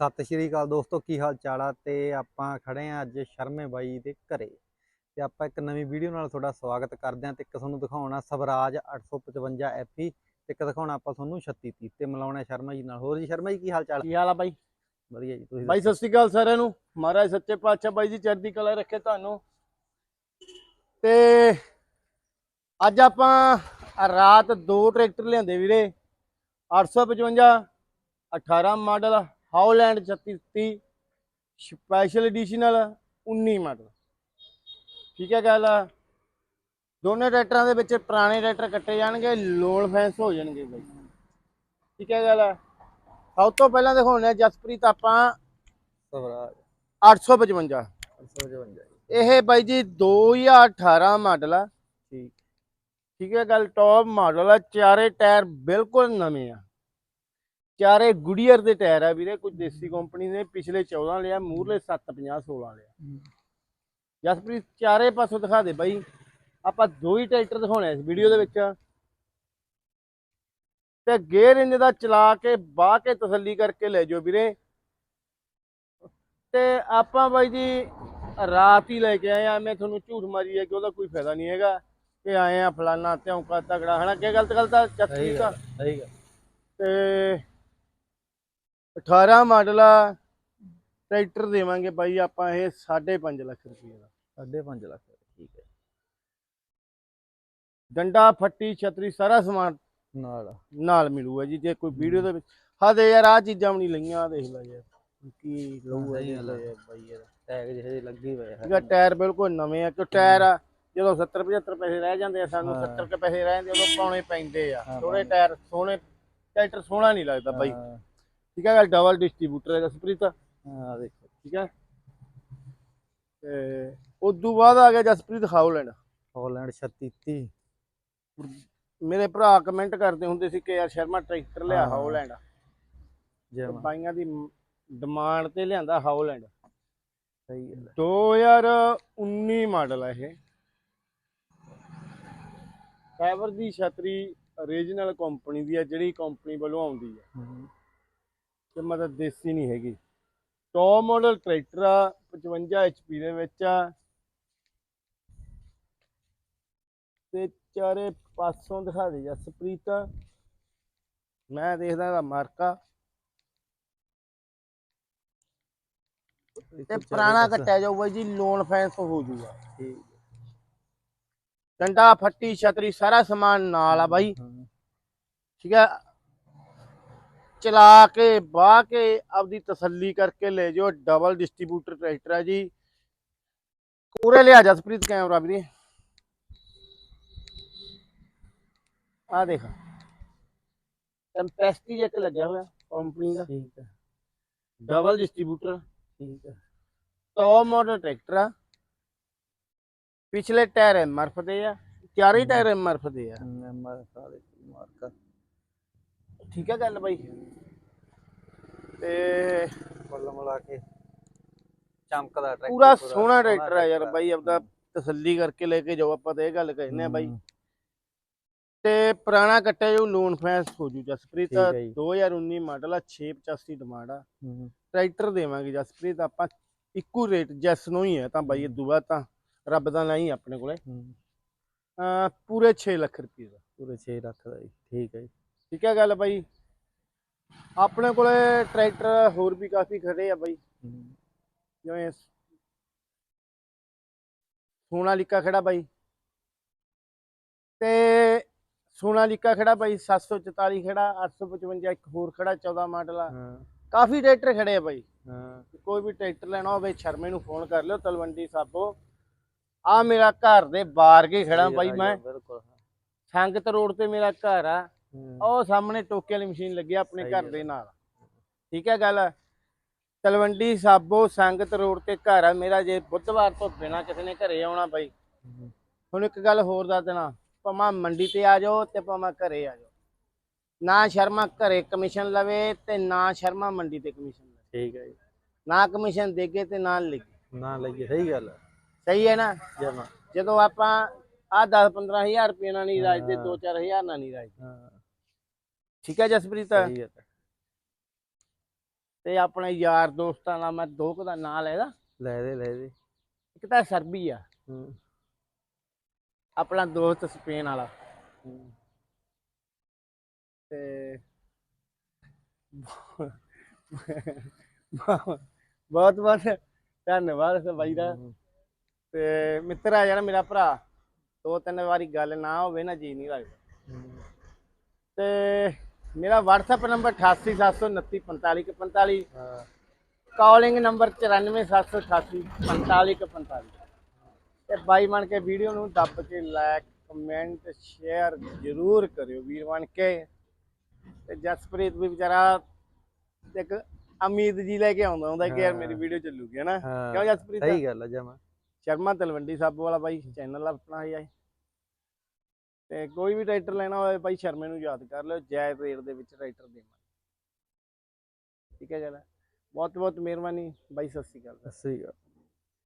ਸਤਿ ਸ਼੍ਰੀ ਅਕਾਲ ਦੋਸਤੋ ਕੀ ਹਾਲ ਚਾਲ ਆ? ਤੇ ਆਪਾਂ ਖੜੇ ਆ ਅੱਜ ਸ਼ਰਮੇ ਬਾਈ ਦੇ ਘਰੇ। ਤੇ ਆਪਾਂ ਇੱਕ ਨਵੀਂ ਵੀਡੀਓ ਨਾਲ ਤੁਹਾਡਾ ਸਵਾਗਤ ਕਰਦੇ ਆ। ਤੇ ਇੱਕ ਤੁਹਾਨੂੰ ਦਿਖਾਉਣਾ ਸਵਰਾਜ 855 FE ਤੇ ਇੱਕ ਦਿਖਾਉਣਾ ਆਪਾਂ ਤੁਹਾਨੂੰ 3630 ਤੇ ਮਿਲਾਉਣਾ ਸ਼ਰਮਾ ਜੀ ਨਾਲ। ਹੋਰ ਜੀ ਸ਼ਰਮਾ ਜੀ ਕੀ ਹਾਲ ਚਾਲ ਕੀ ਹਾਲ ਆ ਬਾਈ? ਵਧੀਆ ਜੀ ਤੁਸੀਂ ਬਾਈ ਸਤਿ ਸ਼੍ਰੀ ਅਕਾਲ ਸਾਰਿਆਂ ਨੂੰ। ਮਹਾਰਾਜ ਸੱਚੇ ਪਾਤਸ਼ਾਹ ਬਾਈ ਜੀ ਚੜ੍ਹਦੀ ਕਲਾ ਰੱਖੇ ਤੁਹਾਨੂੰ। ਤੇ ਅੱਜ ਆਪਾਂ ਰਾਤ ਦੋ ਟਰੈਕਟਰ ਲਿਆਂਦੇ ਵੀਰੇ। 855 18 model Holland 3630 special additional 19 model ਠੀਕ ਹੈ ਗੱਲ ਦੋਨੇ ਟਰੈਕਟਰਾਂ ਦੇ ਵਿੱਚ ਪੁਰਾਣੇ ਟਰੈਕਟਰ ਕੱਟੇ ਜਾਣਗੇ ਲੋਨ ਫੈਂਸ ਹੋ ਜਾਣਗੇ ਬਾਈ। ਠੀਕ ਹੈ ਗੱਲ ਸਭ ਤੋਂ ਪਹਿਲਾਂ ਦਿਖਾਉਣੇ ਜਸਪ੍ਰੀਤ ਆਪਾਂ ਸਵਰਾਜ। 855 855 ਇਹ ਬਾਈ ਜੀ 2018 ਮਾਡਲ ਆ। ਠੀਕ। ਠੀਕ ਹੈ ਗੱਲ ਟੌਪ ਮਾਡਲ ਆ ਚਾਰੇ ਟਾਇਰ ਬਿਲਕੁਲ ਨਵੇਂ ਆ। ਚਾਰੇ ਗੁਡੀਅਰ ਦੇ ਟਾਇਰ ਆ ਵੀਰੇ ਕੁਝ ਦੇਸੀ ਕੰਪਨੀ ਨੇ ਪਿਛਲੇ 14 ਲਿਆ ਮੂਰਲੇ 750 16 ਲਿਆ। ਜਸਪ੍ਰੀਤ ਚਾਰੇ ਪਾਸੋਂ ਦਿਖਾ ਦੇ ਬਾਈ। ਆਪਾਂ ਦੋ ਹੀ ਟਰੈਕਟਰ ਦਿਖਾਉਣੇ ਆ ਇਸ ਵੀਡੀਓ ਦੇ ਵਿੱਚ। ਤੇ ਗੇਅਰ ਇੰਜ ਦਾ ਚਲਾ ਕੇ ਬਾਹ ਕੇ ਤਸੱਲੀ ਕਰਕੇ ਲੈ ਜਾਓ ਵੀਰੇ। ਤੇ ਆਪਾਂ ਬਾਈ ਜੀ ਰਾਤ ਹੀ ਲੈ ਕੇ ਆਏ ਆ। ਮੈਂ ਤੁਹਾਨੂੰ ਝੂਠ ਮਾਰੀ ਹੈ ਕਿ ਉਹਦਾ ਕੋਈ ਫਾਇਦਾ ਨਹੀਂ ਹੈਗਾ। ਕਿ ਆਏ ਆ ਫਲਾਨਾ ਧੌਂਕਾ ਤਗੜਾ ਹਨਾ ਕਿ ਗਲਤ ਗਲਤ ਸਹੀ ਜਸਪ੍ਰੀਤ ਗੱਲ ਸਹੀ ਗੱਲ। ਤੇ 18 ਮਾਡਲ ਆ ਟਰੈਕਟਰ ਦੇਵਾਂਗੇ ਬਾਈ ਆਪਾਂ ਇਹ 5.5 ਲੱਖ ਰੁਪਏ ਦਾ। 5.5 ਲੱਖ ਠੀਕ ਹੈ। ਡੰਡਾ ਫੱਟੀ ਛਤਰੀ ਸਾਰਾ ਸਮਾਨ ਨਾਲ ਨਾਲ ਮਿਲੂਗਾ ਜੀ ਜੇ ਕੋਈ ਵੀਡੀਓ ਦੇ ਵਿੱਚ ਹਦੇ ਯਾਰ ਆ ਚੀਜ਼ਾਂ ਵੀ ਨਹੀਂ ਲਈਆਂ ਦੇਖ ਲੈ ਯਾਰ। ਕੀ ਲਊਗਾ ਜੀ ਬਾਈ ਯਾਰ। ਟੈਗ ਜਿਹੇ ਲੱਗੇ ਹੋਏ ਆ। ਟਾਇਰ ਬਿਲਕੁਲ ਨਵੇਂ ਆ ਕਿ ਟਾਇਰ ਆ ਜਦੋਂ 70 75 ਪੈਸੇ ਰਹਿ ਜਾਂਦੇ ਆ ਸਾਨੂੰ ਹਾਂ। 70 ਕੇ ਪੈਸੇ ਰਹਿ ਜਾਂਦੇ ਉਦੋਂ ਪਾਉਣੇ ਪੈਂਦੇ ਆ। ਥੋੜੇ। ਟਾਇਰ ਸੋਹਣੇ ਟਰੈਕਟਰ ਸੋਹਣਾ ਨਹੀਂ ਲੱਗਦਾ ਬਾਈ। ਠੀਕ ਹੈ ਡਬਲ ਡਿਸਟ੍ਰੀਬਿਊਟਰ ਹੈ ਜਸਪ੍ਰੀਤ ਹਾਂ ਦੇਖੋ ਠੀਕ ਹੈ। ਤੇ ਉਦੋਂ ਬਾਅਦ ਆ ਗਿਆ ਜਸਪ੍ਰੀਤ ਹਾਉਲੈਂਡ ਹਾਲੈਂਡ 3630 ਮੇਰੇ ਭਰਾ ਕਮੈਂਟ ਕਰਦੇ ਹੁੰਦੇ ਸੀ ਕਿ ਯਾਰ ਸ਼ਰਮਾ ਟਰੈਕਟਰ ਲਿਆ ਹਾਂ। ਹਾਉਲੈਂਡ ਜੈ ਤੇ ਮਾਂ ਬਾਈਆਂ ਦੀ ਡਿਮਾਂਡ ਤੇ ਲਿਆਂਦਾ ਹਾਉਲੈਂਡ ਸਹੀ ਗੱਲ ਹੈ। 2019 ਮਾਡਲ ਹੈ ਇਹ। ਫਾਈਬਰ ਦੀ ਛਤਰੀ ਓਰੀਜਨਲ ਕੰਪਨੀ ਦੀ ਹੈ ਜਿਹੜੀ ਕੰਪਨੀ ਵੱਲੋਂ ਆਉਂਦੀ ਹੈ। ਤੇ ਮਤਲਬ ਦੇਸੀ ਨਹੀਂ ਹੈਗੀ। ਟੌਪ ਮਾਡਲ ਟਰੈਕਟਰ ਆ 55 HP ਦੇ ਵਿੱਚ ਆ। ਤੇ ਚਾਰੇ ਪਾਸੋਂ ਦਿਖਾ ਦੇ ਜਸਪ੍ਰੀਤ ਮੈਂ ਦੇਖਦਾ ਇਹਦਾ ਮਾਰਕਾ। ਤੇ ਪੁਰਾਣਾ ਕੱਟਿਆ ਜਾਊਗਾ ਜੀ ਲੋਨ ਫੈਂਸ ਹੋ ਜੂਗਾ। ਠੀਕ ਡੰਡਾ ਫੱਟੀ ਛਤਰੀ ਸਾਰਾ ਸਮਾਨ ਨਾਲ ਆ ਬਾਈ। ਠੀਕ ਹੈ ਚਲਾ ਕੇ ਬਾਹ ਕੇ ਆਪਦੀ ਤਸੱਲੀ ਕਰਕੇ ਲੈ ਜਾਓ। ਡਬਲ ਡਿਸਟ੍ਰੀਬਿਊਟਰ ਟਰੈਕਟਰ ਹੈ ਜੀ। ਪੂਰੇ ਲਿਆ ਜਸਪ੍ਰੀਤ ਕੈਮਰਾ ਵੀਰੇ। ਆ ਦੇਖ। ਟੈਂਪੈਸਟੀ ਜੈਕ ਲੱਗਿਆ ਹੋਇਆ ਕੰਪਨੀ ਦਾ। ਠੀਕ ਹੈ ਡਬਲ ਡਿਸਟ੍ਰੀਬਿਊਟਰ ਠੀਕ ਹੈ ਟੌਪ ਮਾਡਲ ਟਰੈਕਟਰ ਆ। ਪਿਛਲੇ ਟਾਇਰ ਐਮਆਰਐਫ ਦੇ ਆ। ਚਾਰੇ ਟਾਇਰ ਐਮਆਰਐਫ ਦੇ ਆ। ਨੰਬਰ ਸਾਰੇ ਮਾਰਕਾ। ਠੀਕ ਹੈ ਗੱਲ ਬਾਈ? ਤੇ ਕੁੱਲ ਮਿਲਾ ਕੇ ਚਮਕਦਾ ਟਰੈਕਟਰ ਪੂਰਾ ਸੋਹਣਾ ਟਰੈਕਟਰ ਆ ਯਾਰ ਬਾਈ ਆਪਦਾ ਤਸੱਲੀ ਕਰਕੇ ਲੈ ਕੇ ਜਾਓ ਆਪਾਂ ਤਾਂ ਇਹ ਗੱਲ ਕਹਿੰਦੇ ਆ ਬਾਈ। ਤੇ ਪੁਰਾਣਾ ਕੱਟਿਆ ਜੋ ਲੋਨ ਫੈਂਸ ਹੋ ਜੂ ਜਸਪ੍ਰੀਤ ਠੀਕ ਹੈ ਜੀ। 2019 ਮਾਡਲ ਆ 685 ਡਿਮਾਂਡ ਆ। ਟਰੈਕਟਰ ਦੇਵਾਂਗੇ ਜਸਪ੍ਰੀਤ ਆਪਾਂ ਇੱਕੋ ਰੇਟ ਜੈਸ ਨੂੰ ਹੀ ਹੈ ਤਾਂ ਬਾਈ ਇਹ ਬਾਅਦ ਤਾਂ ਰੱਬ ਦਾ ਨਹੀਂ ਆਪਣੇ ਕੋਲੇ। ਪੂਰੇ 6 ਲੱਖ ਰੁਪਏ ਦਾ। ਪੂਰੇ 6 ਲੱਖ ਦਾ ਜੀ ਠੀਕ ਹੈ ਜੀ। ਠੀਕ ਹੈ ਗੱਲ ਬਾਈ। ਆਪਣੇ ਕੋਲੇ ਟਰੈਕਟਰ ਹੋਰ ਵੀ ਕਾਫੀ ਖੜੇ ਆ ਬਾਈ। ਜਿਵੇਂ ਸੋਨਾਲੀਕਾ ਖੜਾ ਬਾਈ। ਤੇ ਸੋਨਾਲੀਕਾ ਖੜਾ ਬਾਈ 744 ਖੜਾ 855 ਇੱਕ ਹੋਰ ਖੜਾ 14 ਮਾਡਲ ਆ। ਕਾਫੀ ਟਰੈਕਟਰ ਖੜੇ ਆ ਬਾਈ। ਕੋਈ ਵੀ ਟਰੈਕਟਰ ਲੈਣਾ ਹੋਵੇ ਸ਼ਰਮੇ ਨੂੰ ਫੋਨ ਕਰ ਲਿਓ ਤਲਵੰਡੀ ਸਾਬੋ। ਆ ਮੇਰਾ ਘਰ ਦੇ ਬਾਹਰ ਕੇ ਖੜਾ ਬਾਈ ਮੈਂ। ਸੰਗਤ ਰੋਡ ਤੇ ਮੇਰਾ ਘਰ ਆ। ਉਹ ਸਾਹਮਣੇ ਟੋਕੇ ਵਾਲੀ ਮਸ਼ੀਨ ਲੱਗੀ ਆ ਆਪਣੇ ਘਰ। ਦੇ ਨਾਲ। ਠੀਕ ਹੈ ਗੱਲ? ਤਲਵੰਡੀ ਸਾਬੋ ਸੰਗਤ ਰੋਡ ਤੇ ਘਰ ਆ। ਮੇਰਾ ਜੇ ਬੁੱਧਵਾਰ ਤੋਂ ਬਿਨਾ ਕਿਸੇ ਨੇ ਘਰੇ ਆਉਣਾ ਬਾਈ। ਹੁਣ ਇੱਕ ਗੱਲ ਹੋਰ ਦੱਸ ਦੇਣਾ। ਭਾਵੇਂ ਮੰਡੀ ਤੇ ਆ ਜਾਓ ਤੇ ਭਾਵੇਂ ਘਰੇ ਆ ਜਾਓ। ਨਾ ਸ਼ਰਮਾ ਘਰੇ ਕਮਿਸ਼ਨ ਲਵੇ ਤੇ ਨਾ ਸ਼ਰਮਾ ਮੰਡੀ ਤੇ ਕਮਿਸ਼ਨ ਲਵੇ। ਠੀਕ ਹੈ ਜੀ। ਨਾ ਕਮਿਸ਼ਨ ਦੇਗੇ ਤੇ ਨਾ ਲੇਗੇ ਨਾ ਲਈਏ। ਸਹੀ ਗੱਲ ਹੈ ਸਹੀ ਹੈ ਨਾ? ਜਦੋਂ ਆਪਾਂ ਆ 10 15000 ਰੁਪਏ ਨਾਲ ਨਹੀਂ ਰਾਜਦੇ ਹਾਂ। 2-4000 ਨਾਲ ਨਹੀਂ ਰਾਜਦੇ। ਹਾਂ। ਠੀਕ ਹੈ ਜਸਪ੍ਰੀਤ? ਸਹੀ ਹੈ। ਤੇ ਆਪਣੇ ਯਾਰ ਦੋਸਤਾਂ ਨਾਲ ਮੈਂ ਦੋ ਕੁ ਦਾ ਨਾਂ ਲੈਦਾ ਲੈ। ਦੇ ਲੈ ਦੇ। ਇੱਕ ਤਾਂ ਸਰਬੀ ਆ। ਹੂੰ। ਆਪਣਾ ਦੋਸਤ ਸਪੇਨ ਵਾਲਾ। ਹੂੰ। ਤੇ ਬਹੁਤ ਬਹੁਤ ਧੰਨਵਾਦ ਇਸ ਬਾਈ ਦਾ। ਹੂੰ। ਤੇ ਮਿੱਤਰ ਆ ਜਿਹੜਾ ਮੇਰਾ ਭਰਾ। ਦੋ ਤਿੰਨ ਵਾਰੀ ਗੱਲ ਨਾ ਹੋਵੇ ਨਾ ਜੀ ਨਹੀਂ ਲੱਗਦਾ। ਤੇ ਮੇਰਾ WhatsApp ਨੰਬਰ 8879454145 ਹਾਂ। ਕਾਲਿੰਗ ਨੰਬਰ 9477845145 ਤੇ ਬਾਈ ਬਣ ਕੇ ਵੀਡੀਓ ਨੂੰ ਦੱਬ ਕੇ ਲਾਇਕ ਕਮੈਂਟ ਸ਼ੇਅਰ ਜ਼ਰੂਰ ਕਰਿਓ ਵੀਰ ਬਣ ਕੇ। ਤੇ ਜਸਪ੍ਰੀਤ ਵੀ ਵਿਚਾਰਾ ਇੱਕ ਉਮੀਦ ਜੀ ਲੈ ਕੇ ਆਉਂਦਾ ਹੁੰਦਾ ਕਿ ਯਾਰ ਮੇਰੀ। ਵੀਡੀਓ ਚੱਲੂਗੀ ਹਨਾ ਕਿਉਂ ਜਸਪ੍ਰੀਤ? ਸਹੀ ਗੱਲ ਆ ਜਮਾ। ਸ਼ਰਮਾ ਤਲਵੰਡੀ ਸਾਬੋ ਵਾਲਾ ਬਾਈ ਚੈਨਲ ਆਪਣਾ ਹੀ ਹੈ ਤੇ ਕੋਈ ਵੀ ਟਰੈਕਟਰ ਲੈਣਾ ਹੋਵੇ ਭਾਈ ਸ਼ਰਮੇ ਨੂੰ ਯਾਦ ਕਰ ਲਿਓ ਜਾਇਜ਼ ਰੇਟ ਦੇ ਵਿੱਚ ਟਰੈਕਟਰ ਦੇਵਾਂਗੇ ਠੀਕ ਹੈ ਜਰਾ ਬਹੁਤ ਬਹੁਤ ਮਿਹਰਬਾਨੀ, ਬਾਈ, ਸਤਿ ਸ਼੍ਰੀ ਅਕਾਲ। ਸਤਿ ਸ਼੍ਰੀ ਅਕਾਲ।